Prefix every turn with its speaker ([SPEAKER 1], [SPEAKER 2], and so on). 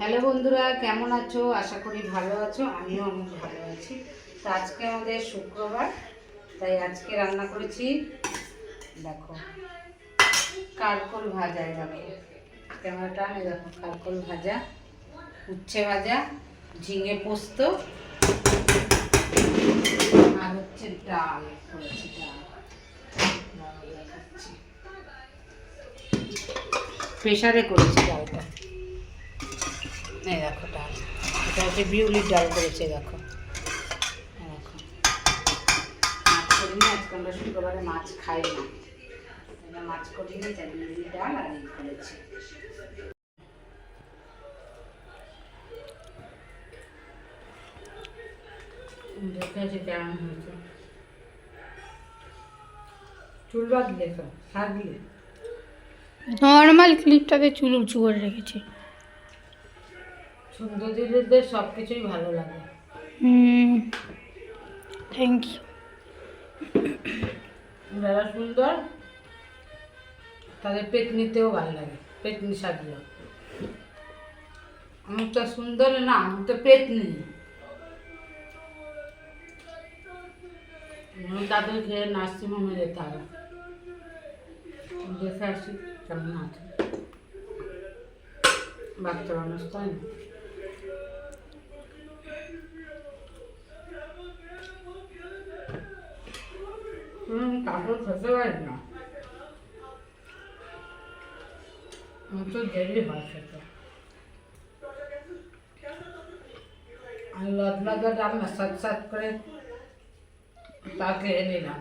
[SPEAKER 1] Hello বন্ধুরা, কেমন আছো? আশা করি ভালো আছো, আমিও অনেক ভালো আছি। তো আজকে আমাদের শুক্রবার, তাই আজকে রান্না করেছি, দেখো কারকল ভাজা দেখো ক্যামেরাটা আমি দেখো কারকল ভাজা, উচ্ছে ভাজা, ঝিঙে পোস্ত, আর হচ্ছে ডাল করেছি, ডাল। ডাল প্রেশারে করেছি ডালটা এই দেখো ডাল। এটা হচ্ছে বিউলির ডাল করেছে দেখো। দেখো। মাছ করিনি, আজকে আমরা শুক্রবারে মাছ খাই না। মাছ করিনি, তাই বিউলির ডাল আর এই করেছি। দেখে আছে কেমন হয়েছে। চুল তো সাজলে
[SPEAKER 2] নর্মাল ক্লিপটাতে চুল উঁচু করে রেখেছি।
[SPEAKER 1] সুন্দরীদের সব কিছুই ভালো লাগে।
[SPEAKER 2] হুম থ্যাংক ইউ
[SPEAKER 1] যারা সুন্দর তাদের পেতনিতেও ভালো লাগে পেতনি সাজলো আমি তো সুন্দর না আমি তো পেতনি। আমি তাদেরকে নার্সিং হোমে যেতে হবে। দেখে আসি কেমন আছে। বাচ্চা মানুষ তাই না। कापूर कसं आहेत ना. आमचं जरी भाषेचं आणि लग्नाचा टाकला सात सातकडे टाकले ना.